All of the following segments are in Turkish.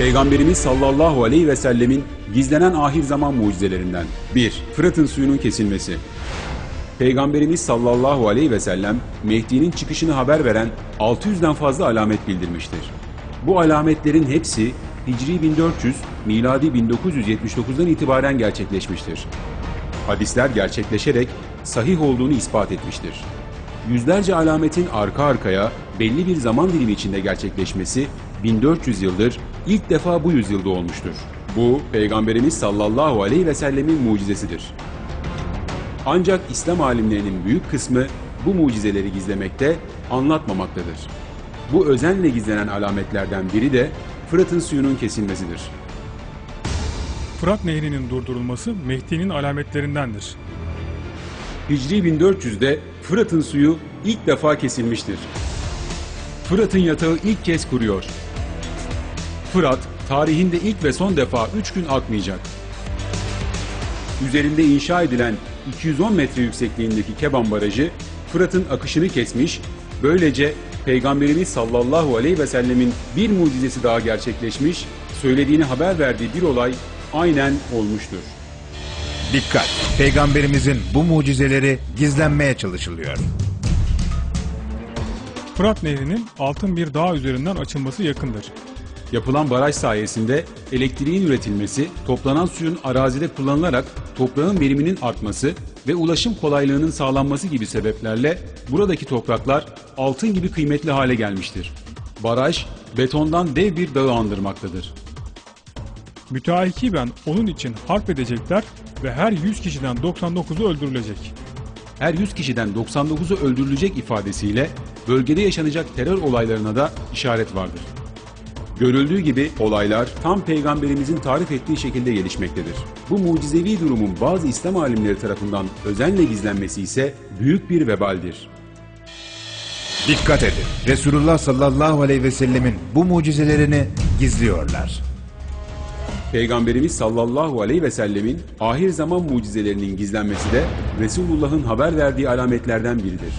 Peygamberimiz sallallahu aleyhi ve sellemin gizlenen ahir zaman mucizelerinden. 1. Fırat'ın suyunun kesilmesi. Peygamberimiz sallallahu aleyhi ve sellem Mehdi'nin çıkışını haber veren 600'den fazla alamet bildirmiştir. Bu alametlerin hepsi Hicri 1400, miladi 1979'dan itibaren gerçekleşmiştir. Hadisler gerçekleşerek sahih olduğunu ispat etmiştir. Yüzlerce alametin arka arkaya belli bir zaman dilimi içinde gerçekleşmesi 1400 yıldır ilk defa bu yüzyılda olmuştur. Bu Peygamberimiz sallallahu aleyhi ve sellemin mucizesidir. Ancak İslam alimlerinin büyük kısmı bu mucizeleri gizlemekte, anlatmamaktadır. Bu özenle gizlenen alametlerden biri de Fırat'ın suyunun kesilmesidir. Fırat Nehri'nin durdurulması Mehdi'nin alametlerindendir. Hicri 1400'de Fırat'ın suyu ilk defa kesilmiştir. Fırat'ın yatağı ilk kez kuruyor. Fırat, tarihinde ilk ve son defa 3 gün akmayacak. Üzerinde inşa edilen 210 metre yüksekliğindeki Keban Barajı, Fırat'ın akışını kesmiş, böylece Peygamberimiz sallallahu aleyhi ve sellemin bir mucizesi daha gerçekleşmiş, söylediğini haber verdiği bir olay aynen olmuştur. Dikkat! Peygamberimizin bu mucizeleri gizlenmeye çalışılıyor. Fırat Nehri'nin altın bir dağ üzerinden açılması yakındır. Yapılan baraj sayesinde elektriğin üretilmesi, toplanan suyun arazide kullanılarak toprağın veriminin artması ve ulaşım kolaylığının sağlanması gibi sebeplerle buradaki topraklar altın gibi kıymetli hale gelmiştir. Baraj, betondan dev bir dağı andırmaktadır. Müteahikiben onun için harp edecekler ve her 100 kişiden 99'u öldürülecek. Her 100 kişiden 99'u öldürülecek ifadesiyle bölgede yaşanacak terör olaylarına da işaret vardır. Görüldüğü gibi olaylar tam peygamberimizin tarif ettiği şekilde gelişmektedir. Bu mucizevi durumun bazı İslam alimleri tarafından özenle gizlenmesi ise büyük bir vebaldir. Dikkat edin! Resulullah sallallahu aleyhi ve sellemin bu mucizelerini gizliyorlar. Peygamberimiz sallallahu aleyhi ve sellemin ahir zaman mucizelerinin gizlenmesi de Resulullah'ın haber verdiği alametlerden biridir.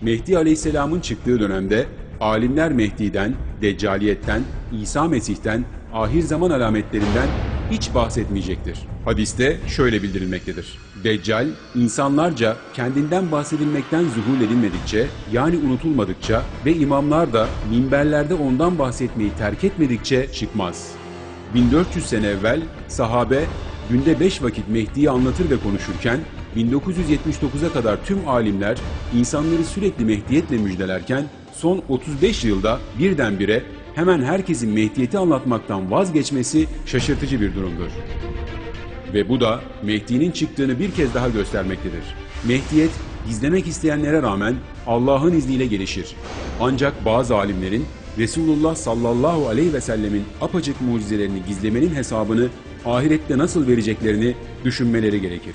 Mehdi aleyhisselamın çıktığı dönemde alimler Mehdi'den, Deccaliyetten, İsa Mesih'ten, ahir zaman alametlerinden hiç bahsetmeyecektir. Hadiste şöyle bildirilmektedir. Deccal, insanlarca kendinden bahsedilmekten zuhul edilmedikçe, yani unutulmadıkça ve imamlar da minberlerde ondan bahsetmeyi terk etmedikçe çıkmaz. 1400 sene evvel sahabe günde 5 vakit Mehdi'yi anlatır ve konuşurken 1979'a kadar tüm alimler insanları sürekli Mehdiyetle müjdelerken son 35 yılda birdenbire hemen herkesin Mehdiyeti anlatmaktan vazgeçmesi şaşırtıcı bir durumdur. Ve bu da Mehdi'nin çıktığını bir kez daha göstermektedir. Mehdiyet gizlemek isteyenlere rağmen Allah'ın izniyle gelişir. Ancak bazı alimlerin Resulullah sallallahu aleyhi ve sellemin apaçık mucizelerini gizlemenin hesabını ahirette nasıl vereceklerini düşünmeleri gerekir.